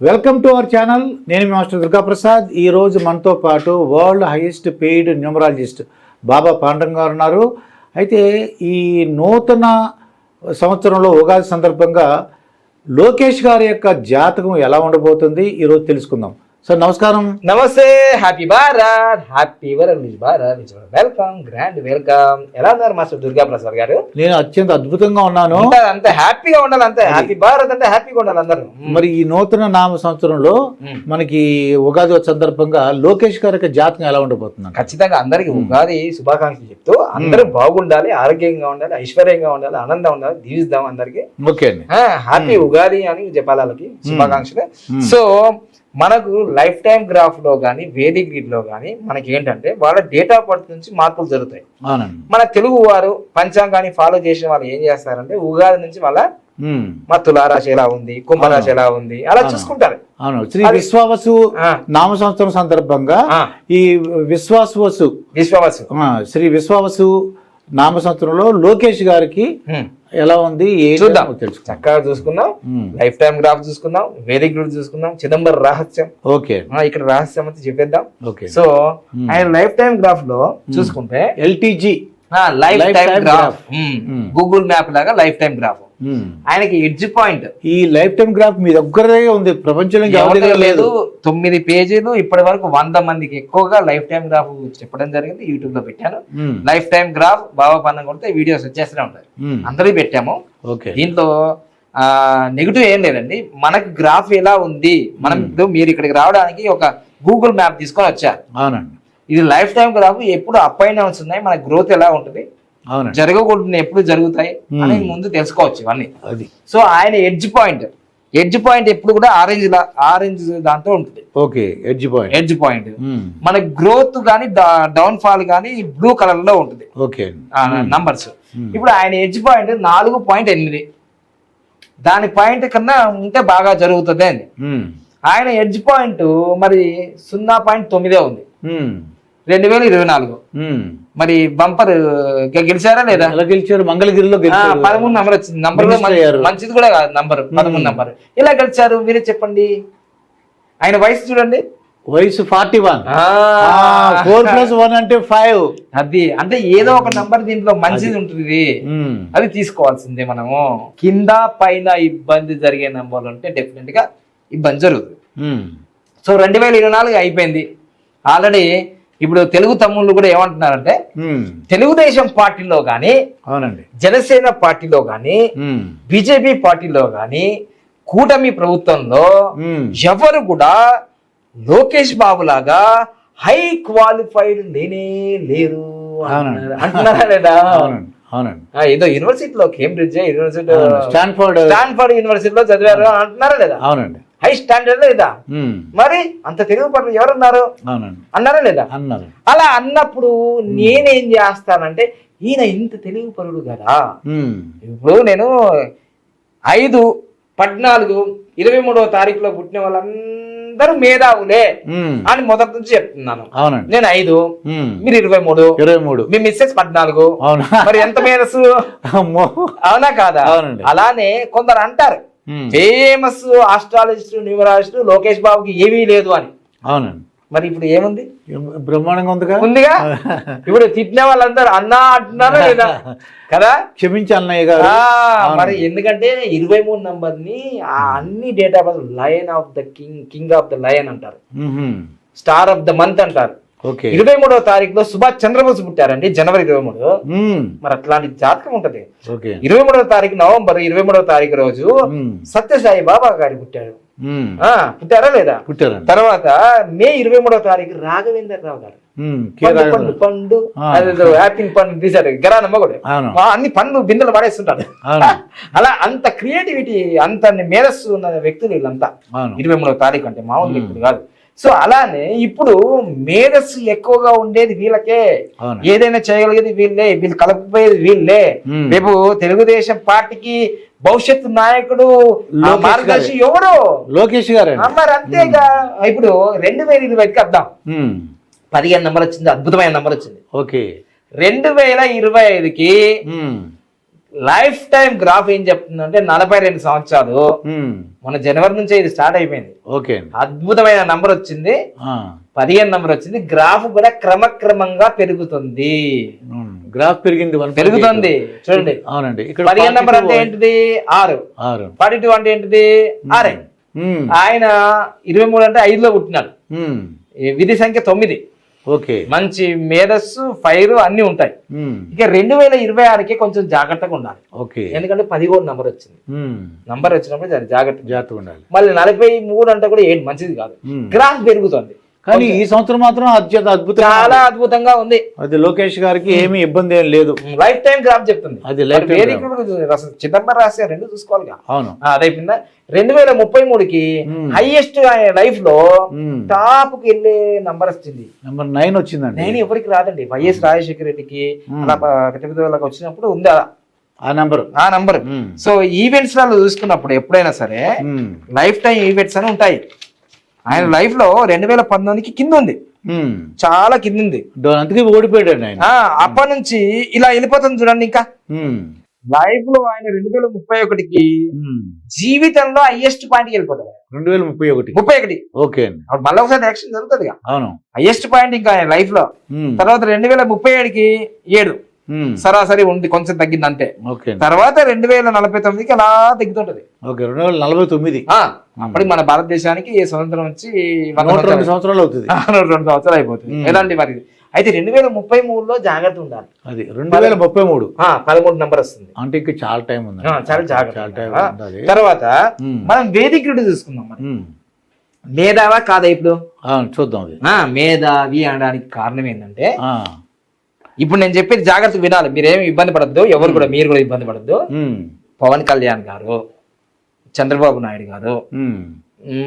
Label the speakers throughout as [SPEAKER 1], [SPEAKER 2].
[SPEAKER 1] Welcome to our channel. నేను master Durgaprasad. ఈ రోజు మనతో పాటు world highest paid numerologist Baba Pandaram గారు ఉన్నారు. అయితే ఈ నూతన సంవత్సరంలో ఉగాది సందర్భంగా లోకేష్ గారి యొక్క జాతకం ఎలా ఉండబోతుంది? ఈరోజు తెలుసుకుందాం. సార్ నమస్కారం.
[SPEAKER 2] నమస్తే happy Bharat happy world Bharat welcome grand welcome ఎలా ఉన్నారు మాస్టర్ దుర్గా ప్రసాద్ గారు?
[SPEAKER 1] నేను అత్యంత అద్భుతంగా ఉన్నాను.
[SPEAKER 2] అంతే హ్యాపీగా ఉండాలి అంతే హ్యాపీ భారత్ అంటే హ్యాపీగా ఉండాలి అందరూ.
[SPEAKER 1] మరి ఈ నూతన నామ సంవత్సరంలో. మనకి ఉగాది సందర్భంగా లోకేష్ గారి యొక్క జాతకం ఎలా ఉండబోతుంది?
[SPEAKER 2] ఖచ్చితంగా అందరికి ఉగాది శుభాకాంక్షలు చెప్తూ అందరూ బాగుండాలి ఆరోగ్యంగా ఉండాలి ఐశ్వర్యంగా ఉండాలి ఆనందంగా ఉండాలి దీవిస్తాం అందరికి.
[SPEAKER 1] ఓకే
[SPEAKER 2] హ్యాపీ ఉగాది అని చెప్పాలి వాళ్ళకి శుభాకాంక్షలు. సో మనకు లైఫ్ టైం గ్రాఫ్లో కానీ వేదిక్ గ్రిడ్లో కానీ మనకి ఏంటంటే వాళ్ళ డేట్ ఆఫ్ బర్త్ నుంచి మార్పులు జరుగుతాయి. మన తెలుగు వారు పంచాంగాన్ని ఫాలో చేసిన వాళ్ళు ఏం చేస్తారంటే ఉగాది నుంచి వాళ్ళ. మా తులారాశి ఎలా ఉంది కుంభరాశి ఎలా ఉంది అలా చూసుకుంటారు.
[SPEAKER 1] అవును. శ్రీ విశ్వావసు నామ సంవత్సరం సందర్భంగా ఈ విశ్వాసవసు
[SPEAKER 2] విశ్వవసు.
[SPEAKER 1] ఆ, శ్రీ విశ్వావసు నామ సంవత్సరంలో లోకేష్ గారికి. ఎలా ఉంది
[SPEAKER 2] చూద్దాం.
[SPEAKER 1] తెలుసుకుందాం
[SPEAKER 2] చక్కగా చూసుకుందాం. లైఫ్ టైం గ్రాఫ్ చూసుకుందాం. వేదిక్ గ్రూప్ చూసుకుందాం. చిదంబరం రహస్యం.
[SPEAKER 1] ఓకే.
[SPEAKER 2] ఇక్కడ రహస్యం అయితే చెప్పేద్దాం.
[SPEAKER 1] ఓకే.
[SPEAKER 2] సో ఆయన లైఫ్ టైం గ్రాఫ్లో చూసుకుంటే
[SPEAKER 1] LTG.
[SPEAKER 2] Life time graph. Google map లాగా లైఫ్ టైం గ్రాఫ్. ఆయనకి ఎడ్జ్ పాయింట్.
[SPEAKER 1] ఈ లైఫ్ టైం గ్రాఫ్ మీ దగ్గరే ఉంది. ప్రపంచంలో లేదు.
[SPEAKER 2] తొమ్మిది పేజీలు ఇప్పటి వరకు వంద మందికి ఎక్కువగా లైఫ్ టైం గ్రాఫ్ చెప్పడం జరిగింది. యూట్యూబ్లో పెట్టాను.
[SPEAKER 1] మ్మ్.
[SPEAKER 2] Life time graph Baba Pannam కొడితే వీడియోస్ వచ్చేస్తూనే ఉంటాయి.
[SPEAKER 1] మ్మ్.
[SPEAKER 2] అందరికీ పెట్టాము.
[SPEAKER 1] ఓకే
[SPEAKER 2] దీంట్లో ఆ నెగిటివ్ ఏం లేదండి. మనకు గ్రాఫ్ ఎలా ఉంది? మనం మీరు ఇక్కడికి రావడానికి ఒక గూగుల్ మ్యాప్ తీసుకొని వచ్చారు. ఇది లైఫ్ టైం గ్రాఫ్ ఎప్పుడు అప్ అండ్ డౌన్స్ ఉన్నాయి? మన గ్రోత్ ఎలా ఉంటుంది? జరగకూడదు ఎప్పుడు జరుగుతాయి అని ముందు తెలుసుకోవచ్చు ఇవన్నీ.
[SPEAKER 1] అది.
[SPEAKER 2] సో ఆయన ఎడ్జ్ పాయింట్. ఎడ్జ్ పాయింట్ ఎప్పుడు కూడా ఆరెంజ్ ఆరెంజ్ దాంతో ఉంటుంది.
[SPEAKER 1] Okay edge point.
[SPEAKER 2] Edge point. మన గ్రోత్ కానీ డౌన్ ఫాల్ కానీ బ్లూ కలర్లో ఉంటుంది.
[SPEAKER 1] ఓకే.
[SPEAKER 2] నంబర్స్. ఇప్పుడు ఆయన ఎడ్జ్ పాయింట్ నాలుగు పాయింట్ ఎనిమిది. దాని పాయింట్ కన్నా ఉంటే బాగా జరుగుతుంది అని. ఆయన ఎడ్జ్ పాయింట్ మరి సున్నా పాయింట్ తొమ్మిదే ఉంది. రెండు వేల ఇరవై నాలుగు. మరి బంపర్ గెలిచారా లేదా?
[SPEAKER 1] ఎలా గెలిచారు? మంగళగిరిలో
[SPEAKER 2] పదమూడు నంబర్ వచ్చింది నంబర్. మంచిది కూడా కాదు నంబర్. పదమూడు నంబర్. ఇలా గెలిచారు? మీరే చెప్పండి. ఆయన వయసు చూడండి.
[SPEAKER 1] వయసు forty one. Four plus one అంటే ఫైవ్.
[SPEAKER 2] అది అంటే ఏదో ఒక నంబర్ దీంట్లో మంచిది ఉంటుంది. అది తీసుకోవాల్సిందే మనము. కింద పైన ఇబ్బంది జరిగే నంబర్లు ఉంటే డెఫినెట్గా ఇబ్బంది జరుగుతుంది. సో రెండు వేల ఇరవై నాలుగు అయిపోయింది. ఆల్రెడీ ఇప్పుడు తెలుగు తమ్ముళ్ళు కూడా ఏమంటున్నారంటే తెలుగుదేశం పార్టీలో కానీ
[SPEAKER 1] అవునండి.
[SPEAKER 2] జనసేన పార్టీలో కానీ. బీజేపీ పార్టీలో కానీ కూటమి ప్రభుత్వంలో. ఎవరు కూడా లోకేష్ బాబు లాగా హై క్వాలిఫైడ్ లేనే లేరు అంటున్నారు.
[SPEAKER 1] అవునండి.
[SPEAKER 2] ఏదో యూనివర్సిటీలో కేంబ్రిడ్జ్ యూనివర్సిటీ.
[SPEAKER 1] స్టాన్ఫోర్డ్
[SPEAKER 2] స్టాన్ఫర్డ్ యూనివర్సిటీలో చదివారు అంటున్నారా లేదా?
[SPEAKER 1] అవునండి.
[SPEAKER 2] హై స్టాండర్డ్ లేదా. మరి అంత తెలుగు పనులు ఎవరున్నారు? అన్నారా లేదా?
[SPEAKER 1] అన్నారు.
[SPEAKER 2] అలా అన్నప్పుడు నేనేం చేస్తానంటే ఈయన ఇంత తెలుగు పరుడు కదా. ఇప్పుడు నేను ఐదు పద్నాలుగు ఇరవై మూడవ తారీఖులో పుట్టిన వాళ్ళందరూ మేధావులే. అని మొదటి నుంచి చెప్తున్నాను. నేను ఐదు. మీరు ఇరవై మూడు
[SPEAKER 1] ఇరవై మూడు.
[SPEAKER 2] మీ మిస్సెస్ పద్నాలుగు. మరి ఎంత మేధస్సు? అవునా కాదా. అలానే కొందరు అంటారు. ఫేమస్ ఆస్ట్రాలజిస్ట్ న్యూమరాలజిస్ట్ లోకేష్ బాబుకి ఏమీ లేదు అని.
[SPEAKER 1] అవునండి.
[SPEAKER 2] మరి ఇప్పుడు ఏముంది?
[SPEAKER 1] బ్రహ్మాండంగా ఉందిగా?
[SPEAKER 2] ఉందిగా? ఇప్పుడు తిట్టిన వాళ్ళందరూ అన్నా అంటున్నారా లేదా? కదా?
[SPEAKER 1] క్షమించి అన్నయ్య గారు.
[SPEAKER 2] మరి ఎందుకంటే ఇరవై మూడు నంబర్ని ఆ అన్ని data lion of the king king of the lion అంటారు. స్టార్ ఆఫ్ ద మంత్ అంటారు. ఇరవై మూడవ తారీఖులో సుభాష్ చంద్రబోస్ పుట్టారండి జనవరి ఇరవై మూడు. మరి అట్లాంటి జాతకం ఉంటది. ఇరవై మూడవ తారీఖు నవంబర్ ఇరవై మూడవ తారీఖు రోజు. సత్యసాయి బాబా గారి పుట్టారు. ఆ పుట్టారా లేదా?
[SPEAKER 1] పుట్టారండి.
[SPEAKER 2] తర్వాత మే ఇరవై మూడవ తారీఖు రాఘవేంద్ర రావు గారు. పండు. పండు యాపిల్ పండు తీశారు. గరానమ్మ కూడా అన్ని పండ్లు బిందెలు పడేస్తుంటాడు. అలా అంత క్రియేటివిటీ అంత మేధస్సు ఉన్న వ్యక్తులు వీళ్ళంతా. ఇరవై మూడవ తారీఖు అంటే మామూలు వ్యక్తులు కాదు. సో అలానే ఇప్పుడు మేధస్సు ఎక్కువగా ఉండేది వీళ్ళకే. ఏదైనా చేయగలిగేది వీళ్ళే వీళ్ళు కలపపోయేది వీళ్ళే. రేపు తెలుగుదేశం పార్టీకి భవిష్యత్తు నాయకుడు మార్గదర్శి ఎవరు?
[SPEAKER 1] లోకేష్ గారు.
[SPEAKER 2] మరి అంతేగా. ఇప్పుడు రెండు వేల ఇరవైకి అర్థం. పదిహేను నంబర్ వచ్చింది అద్భుతమైన నంబర్ వచ్చింది.
[SPEAKER 1] ఓకే.
[SPEAKER 2] రెండు వేల ఇరవై ఐదుకి. లైఫ్ టైం గ్రాఫ్ ఏం చెప్తుందంటే నలభై రెండు సంవత్సరాలు. మన జనవరి నుంచి ఇది స్టార్ట్ అయిపోయింది.
[SPEAKER 1] ఓకే
[SPEAKER 2] అద్భుతమైన నంబర్ వచ్చింది. పదిహేను నంబర్ వచ్చింది. గ్రాఫ్ కూడా క్రమక్రమంగా పెరుగుతుంది.
[SPEAKER 1] గ్రాఫ్ పెరిగింది
[SPEAKER 2] పెరుగుతుంది. చూడండి.
[SPEAKER 1] అవునండి. ఇక్కడ
[SPEAKER 2] పదిహేను నంబర్
[SPEAKER 1] 42
[SPEAKER 2] అంటే ఏంటిది? ఆరు.
[SPEAKER 1] ఆరు.
[SPEAKER 2] ఫార్టీ టూ అంటే ఏంటిది? ఆరే. ఆయన ఇరవై మూడు అంటే ఐదులో పుట్టినాడు. విధి సంఖ్య తొమ్మిది.
[SPEAKER 1] ఓకే.
[SPEAKER 2] మంచి మేధస్సు ఫైర్ అన్ని ఉంటాయి. ఇక రెండు వేల ఇరవై ఆరుకి కొంచెం జాగ్రత్తగా ఉండాలి.
[SPEAKER 1] ఓకే.
[SPEAKER 2] ఎందుకంటే పదిహేను నంబర్ వచ్చింది. నంబర్ వచ్చినప్పుడు జాగ్రత్త
[SPEAKER 1] జాగ్రత్తగా ఉండాలి.
[SPEAKER 2] మళ్ళీ నలభై మూడు అంటే కూడా ఏంటి మంచిది కాదు. గ్రాఫ్ పెరుగుతుంది.
[SPEAKER 1] కానీ ఈ సంవత్సరం మాత్రం అత్యంత అద్భుతం
[SPEAKER 2] చాలా అద్భుతంగా ఉంది.
[SPEAKER 1] అది లోకేష్ గారికి ఏమీ ఇబ్బంది ఏం లేదు.
[SPEAKER 2] లైఫ్ టైం గ్రాఫ్ చెప్తుంది.
[SPEAKER 1] అది లైఫ్
[SPEAKER 2] చిదంబరం రాసే రెండు చూసుకోవాలి
[SPEAKER 1] అవును.
[SPEAKER 2] అదైపోయిందా రెండు వేల ముప్పై మూడుకి. హైయెస్ట్ ఆయన లైఫ్లో టాప్కి వెళ్ళే నంబర్ వచ్చింది.
[SPEAKER 1] నెంబర్ నైన్ వచ్చిందండి.
[SPEAKER 2] నేను ఎవరికి రాదండి? వైఎస్ రాజశేఖర రెడ్డికి. అలా వచ్చినప్పుడు ఉంది? ఆ-
[SPEAKER 1] ఆ నెంబర్
[SPEAKER 2] ఆ నంబర్ సో ఈవెంట్స్లలో చూసుకున్నప్పుడు ఎప్పుడైనా సరే లైఫ్ టైం ఈవెంట్స్ అని ఉంటాయి. ఆయన లైఫ్లో రెండు వేల పంతొమ్మిదికి కింద ఉంది.
[SPEAKER 1] ఉమ్.
[SPEAKER 2] చాలా కింద ఉంది
[SPEAKER 1] అందుకే ఓడిపోయాడు ఆయన.
[SPEAKER 2] అప్పటి నుంచి ఇలా వెళ్ళిపోతుంది చూడండి ఇంకా.
[SPEAKER 1] ఉమ్,
[SPEAKER 2] లైఫ్లో ఆయన రెండు వేల ముప్పై ఒకటికి. జీవితంలో హైయెస్ట్ పాయింట్ వెళ్ళిపోతాడు.
[SPEAKER 1] రెండు వేల ముప్పై ఒకటి.
[SPEAKER 2] ముప్పై ఒకటి.
[SPEAKER 1] ఓకే. అండి
[SPEAKER 2] అప్పుడు మళ్ళీ ఒకసారి యాక్షన్ జరుగుతుంది
[SPEAKER 1] అవును.
[SPEAKER 2] హైయెస్ట్ పాయింట్ ఇంకా ఆయన
[SPEAKER 1] లైఫ్లో
[SPEAKER 2] తర్వాత రెండు వేల ముప్పై ఏడుకి ఏడు. సరాసరి ఉంది కొంచెం తగ్గింది అంతే తర్వాత రెండు వేల నలభై తొమ్మిదికి అలా తగ్గుతుంటది.
[SPEAKER 1] ఓకే రెండు వేల నలభై తొమ్మిది.
[SPEAKER 2] ఆ, అప్పటికి మన భారతదేశానికి స్వతంత్రం వచ్చి
[SPEAKER 1] రెండు
[SPEAKER 2] సంవత్సరాలు-
[SPEAKER 1] అవుతుంది.
[SPEAKER 2] రెండు సంవత్సరాలు అయిపోతుంది.
[SPEAKER 1] మ్మ్.
[SPEAKER 2] ఎలాంటి మరి అయితే రెండు వేల ముప్పై మూడులో జాగ్రత్త ఉండాలి.
[SPEAKER 1] అది రెండు వేల ముప్పై మూడు.
[SPEAKER 2] పదమూడు నంబర్ వస్తుంది.
[SPEAKER 1] అంటే ఇంకా చాలా టైం ఉంది
[SPEAKER 2] చాలా జాగ్రత్త తర్వాత. మనం వేదిక రెడ్డి చూసుకుందాం మేధావా కాదా ఇప్పుడు?
[SPEAKER 1] చూద్దాం
[SPEAKER 2] మేధావి అనడానికి కారణం ఏంటంటే ఇప్పుడు నేను చెప్పేది జాగ్రత్త వినాలి. మీరేమి ఇబ్బంది పడద్దు ఎవరు కూడా మీరు కూడా ఇబ్బంది పడద్దు. పవన్ కళ్యాణ్ గారు చంద్రబాబు నాయుడు గారు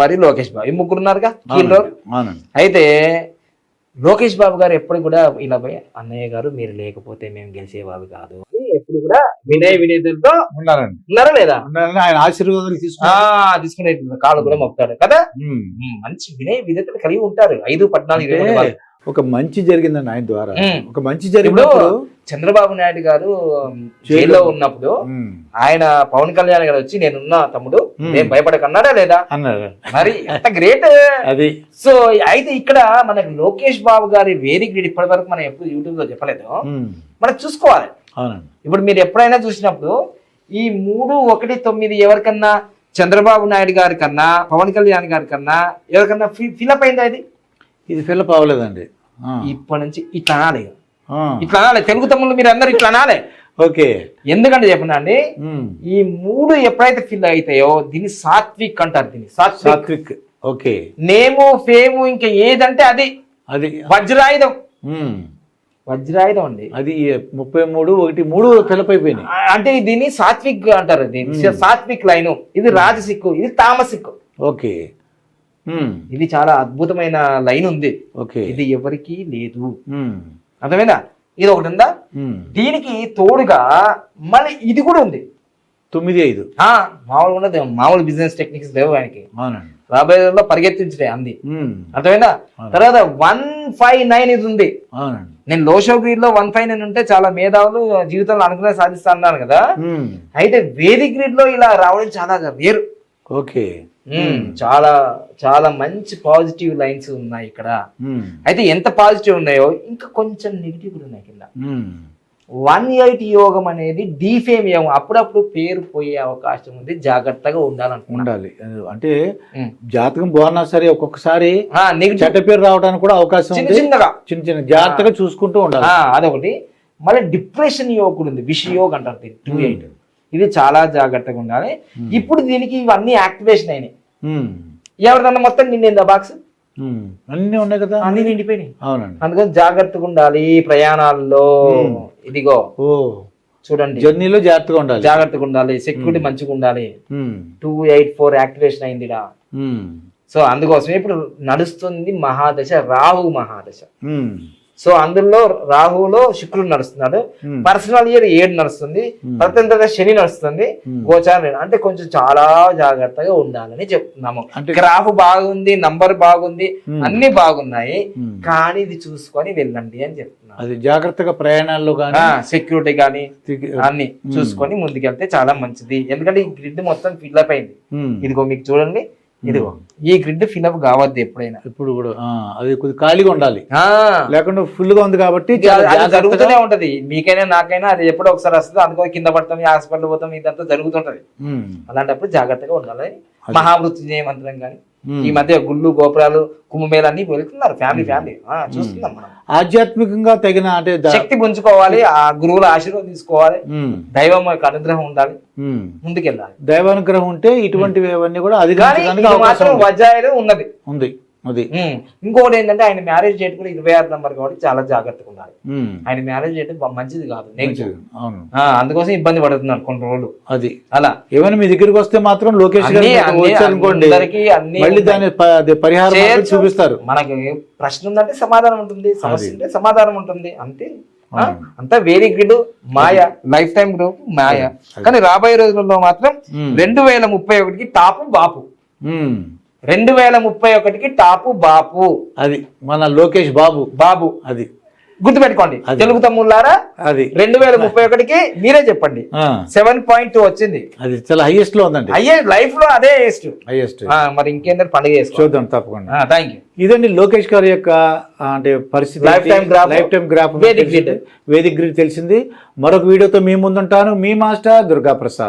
[SPEAKER 2] మరి లోకేష్ బాబు. ఈ ముగ్గురు ఉన్నారుగా? అయితే లోకేష్ బాబు గారు ఎప్పుడు కూడా ఇలా పోయి అన్నయ్య గారు మీరు లేకపోతే మేము గెలిచేవాళ్ళు కాదు. అని ఎప్పుడు కూడా వినయ వినేతులతో
[SPEAKER 1] ఉండాలండి
[SPEAKER 2] ఉన్నారా లేదా?
[SPEAKER 1] ఆయన ఆశీర్వాదాలు
[SPEAKER 2] తీసుకునే కాళ్ళు కూడా మొక్కుతాడు. కదా? మంచి వినయ విధేతలు కలిగి ఉంటారు. ఐదు పద్నాలుగు
[SPEAKER 1] ఒక మంచి జరిగిందండి ఆయన ద్వారా. ఒక మంచి జరిగినప్పుడు
[SPEAKER 2] చంద్రబాబు నాయుడు గారు
[SPEAKER 1] జైల్లో
[SPEAKER 2] ఉన్నప్పుడు ఆయన పవన్ కళ్యాణ్ గారు వచ్చి నేనున్నా తమ్ముడు. నేను భయపడకన్నాడా లేదా?
[SPEAKER 1] అన్నారు.
[SPEAKER 2] మరి ఎంత గ్రేట్
[SPEAKER 1] అది.
[SPEAKER 2] సో అయితే ఇక్కడ మనకి లోకేష్ బాబు గారి వేదిక ఇప్పటి వరకు మనం ఎప్పుడు యూట్యూబ్లో చెప్పలేదు మనం చూసుకోవాలి. ఇప్పుడు మీరు ఎప్పుడైనా చూసినప్పుడు ఈ మూడు ఒకటి తొమ్మిది ఎవరికన్నా చంద్రబాబు నాయుడు గారి కన్నా పవన్ కళ్యాణ్ గారి కన్నా ఎవరికన్నా ఫిలప్ అయిందా ఇది?
[SPEAKER 1] ఇది ఫిల్అప్ అవ్వలేదండి.
[SPEAKER 2] ఇప్పటి నుంచి ఇట్లా అనాలి ఇట్లా అనాలి. తెలుగు తమ్ముళ్ళు మీరు అందరు ఇట్లా అనాలి.
[SPEAKER 1] ఓకే.
[SPEAKER 2] ఎందుకంటే చెప్పనా అండి? ఈ మూడు ఎప్పుడైతే ఫిల్ అవుతాయో దీన్ని సాత్విక్ అంటారు దీన్ని. సాత్విక్.
[SPEAKER 1] ఓకే.
[SPEAKER 2] నేము ఫేము ఇంకా ఏదంటే అది.
[SPEAKER 1] అది.
[SPEAKER 2] వజ్రాయుధం. వజ్రాయుధం అండి.
[SPEAKER 1] అది ముప్పై మూడు ఒకటి మూడు
[SPEAKER 2] ఆ, అంటే దీన్ని సాత్విక్ అంటారు దీన్ని. సాత్విక్ లైన్. ఇది రాజసిక్కు ఇది తామసిక్కు.
[SPEAKER 1] ఓకే.
[SPEAKER 2] ఇది చాలా అద్భుతమైన లైన్ ఉంది.
[SPEAKER 1] ఓకే
[SPEAKER 2] ఇది ఎవరికీ లేదు.
[SPEAKER 1] ఉమ్,
[SPEAKER 2] అర్థమైందా? ఇది ఒకటి ఉందా?
[SPEAKER 1] ఉమ్,
[SPEAKER 2] దీనికి తోడుగా మళ్ళీ ఇది కూడా ఉంది.
[SPEAKER 1] తొమ్మిది ఐదు.
[SPEAKER 2] ఆ మామూలు ఉన్నది. మామూలు బిజినెస్ టెక్నిక్స్ లేవు ఆయనకి. రాబోయే రోజుల్లో పరిగెత్తించడే అంది. అర్థమైందా? తర్వాత వన్ ఫైవ్ నైన్ ఇది ఉంది. నేను లోషో గ్రీడ్లో వన్ ఫైవ్ నైన్ ఉంటే చాలా మేధావులు జీవితంలో అనుకునే సాధిస్తా అన్నాను కదా. అయితే వేదిక్ గ్రిడ్లో ఇలా రావడం చాలా రేరు.
[SPEAKER 1] ఓకే.
[SPEAKER 2] చాలా చాలా మంచి పాజిటివ్ లైన్స్ ఉన్నాయి ఇక్కడ. అయితే ఎంత పాజిటివ్ ఉన్నాయో ఇంకా కొంచెం నెగిటివ్ కూడా ఉన్నాయి కింద. వన్ ఎయిట్ యోగం అనేది డీఫేమ్ యోగం. అప్పుడప్పుడు పేరు పోయే అవకాశం ఉంది. జాగ్రత్తగా ఉండాలనుకున్నా.
[SPEAKER 1] ఉండాలి. అంటే జాతకం బాగున్నా సరే ఒక్కొక్కసారి చెడ్డ పేరు రావడానికి కూడా అవకాశం
[SPEAKER 2] చిన్న చిన్నగా.
[SPEAKER 1] చిన్న చిన్న జాగ్రత్తగా చూసుకుంటూ ఉండాలి.
[SPEAKER 2] అదొకటి. మళ్ళీ డిప్రెషన్ యోగ్ కూడా ఉంది. విష యోగ్ అంటారు టూ ఎయిట్. ఇది చాలా జాగ్రత్తగా ఉండాలి. ఇప్పుడు దీనికి ఇవన్నీ యాక్టివేషన్ అయినాయి. ఎవరిదన్నా మొత్తం నిండిందా బాక్స్?
[SPEAKER 1] అన్నీ ఉన్నాయి కదా?
[SPEAKER 2] అన్ని నిండిపోయినాయి.
[SPEAKER 1] అవునండి.
[SPEAKER 2] అందుకని జాగ్రత్తగా ఉండాలి ప్రయాణాల్లో. ఇదిగో. చూడండి.
[SPEAKER 1] జర్నీలో జాగ్రత్తగా ఉండాలి.
[SPEAKER 2] జాగ్రత్తగా ఉండాలి. సెక్యూరిటీ మంచిగా ఉండాలి. టూ ఎయిట్ ఫోర్ యాక్టివేషన్ అయింది
[SPEAKER 1] ఉమ్,
[SPEAKER 2] సో అందుకోసం ఇప్పుడు నడుస్తుంది మహాదశ రాహు మహాదశ. సో అందులో రాహులో శుక్రుడు నడుస్తున్నాడు. పర్సనల్ ఇయర్ ఏడు నడుస్తుంది. ప్రత్యంతగా శని నడుస్తుంది. గోచారం అంటే కొంచెం చాలా జాగ్రత్తగా ఉండాలని చెప్తున్నాము.
[SPEAKER 1] అంటే-
[SPEAKER 2] గ్రాఫ్ బాగుంది నంబర్ బాగుంది అన్ని బాగున్నాయి. కానీ ఇది చూసుకొని వెళ్ళండి అని చెప్తున్నాను
[SPEAKER 1] అది జాగ్రత్తగా ప్రయాణాల్లో కానీ
[SPEAKER 2] సెక్యూరిటీ కానీ అన్ని చూసుకొని ముందుకెళ్తే చాలా మంచిది. ఎందుకంటే ఈ గ్రిడ్ మొత్తం ఫిల్అప్ అయింది. ఇదిగో మీకు చూడండి. ఇదిగో ఈ గ్రిడ్ ఫిల్అప్ కావద్దు ఎప్పుడైనా.
[SPEAKER 1] ఇప్పుడు కూడా అది కొద్దిగా ఖాళీగా ఉండాలి. లేకుండా full గా ఉంది కాబట్టి
[SPEAKER 2] జరుగుతూనే ఉంటది. మీకైనా నాకైనా అది ఎప్పుడో ఒకసారి వస్తుంది అందుకో కింద పడతాం హాస్పిటల్ పోతాం ఇదంతా జరుగుతుంటది. అలాంటప్పుడు జాగ్రత్తగా ఉండాలి. మహామృత్యుంజయ మంత్రం కానీ. ఈ మధ్య గుళ్ళు గోపురాలు కుంభమేళాన్ని వెళ్తున్నారు. Family family. ఆ, చూస్తున్నాం మనం.
[SPEAKER 1] ఆధ్యాత్మికంగా తగిన అంటే
[SPEAKER 2] శక్తి పుంజుకోవాలి ఆ గురువుల ఆశీర్వాదం తీసుకోవాలి. దైవం యొక్క అనుగ్రహం ఉండాలి. ముందుకెళ్ళాలి.
[SPEAKER 1] దైవానుగ్రహం ఉంటే ఇటువంటివి అవన్నీ కూడా
[SPEAKER 2] మాత్రం. వజ్రాయుడు ఉన్నది.
[SPEAKER 1] ఉంది. అది.
[SPEAKER 2] ఇంకోటి ఏంటంటే ఆయన మ్యారేజ్ డేట్ కూడా ఇరవై ఆరు నంబర్ కాబట్టి చాలా జాగ్రత్తగా ఉండాలి. ఆయన మ్యారేజ్ డేట్ బ- మంచిది కాదు.
[SPEAKER 1] అవును.
[SPEAKER 2] అందుకోసం ఇబ్బంది పడుతున్నాడు కొన్ని రోజులు.
[SPEAKER 1] అది.
[SPEAKER 2] అలా.
[SPEAKER 1] ఏమైనా మీ దగ్గరికి వస్తే మాత్రం లోకేష్ గారు
[SPEAKER 2] అన్ని-
[SPEAKER 1] మీకు
[SPEAKER 2] అన్ని-
[SPEAKER 1] వచ్చారనుకోండి
[SPEAKER 2] అందరికీ అన్ని
[SPEAKER 1] మళ్ళీ
[SPEAKER 2] ఉన్నాయి.
[SPEAKER 1] దాని ప- అది పరిహారం మార్గం
[SPEAKER 2] చేయొచ్చు.
[SPEAKER 1] చూపిస్తారు.
[SPEAKER 2] మనకి ప్రశ్న ఉందంటే సమాధానం ఉంటుంది సమస్య ఉంటే సమాధానం ఉంటుంది. అంతే? అంతా వెరీ గుడ్ మాయ. లైఫ్ టైం గ్రూప్ మాయ. కానీ రాబోయే రోజులలో మాత్రం. రెండు వేల ముప్పై ఒకటికి టాపు బాపు. రెండు వేల ముప్పై ఒకటికి టాపు బాపు.
[SPEAKER 1] అది మన లోకేష్ బాబు.
[SPEAKER 2] బాబు.
[SPEAKER 1] అది.
[SPEAKER 2] గుర్తుపెట్టుకోండి. తెలుగు తమ్ముళ్ళారా?
[SPEAKER 1] అది.
[SPEAKER 2] రెండు వేల ముప్పై ఒకటికి మీరే చెప్పండి. సెవెన్ పాయింట్ టూ వచ్చింది.
[SPEAKER 1] అది చాలా హైయెస్ట్లో ఉందండి.
[SPEAKER 2] అయ్యే లైఫ్లో అదే వేస్ట్
[SPEAKER 1] హైయెస్ట్
[SPEAKER 2] మరి ఇంకేంటే పండుగ
[SPEAKER 1] చూద్దాం తప్పకుండా.
[SPEAKER 2] థ్యాంక్ యూ
[SPEAKER 1] ఇదండి లోకేష్ గారి యొక్క అంటే పరిస్థితి. Life time graph
[SPEAKER 2] Vedic grid.
[SPEAKER 1] Vedic grid తెలిసింది. మరొక వీడియోతో మీ ముందుంటాను. మీ మాస్టర్ దుర్గా ప్రసాద్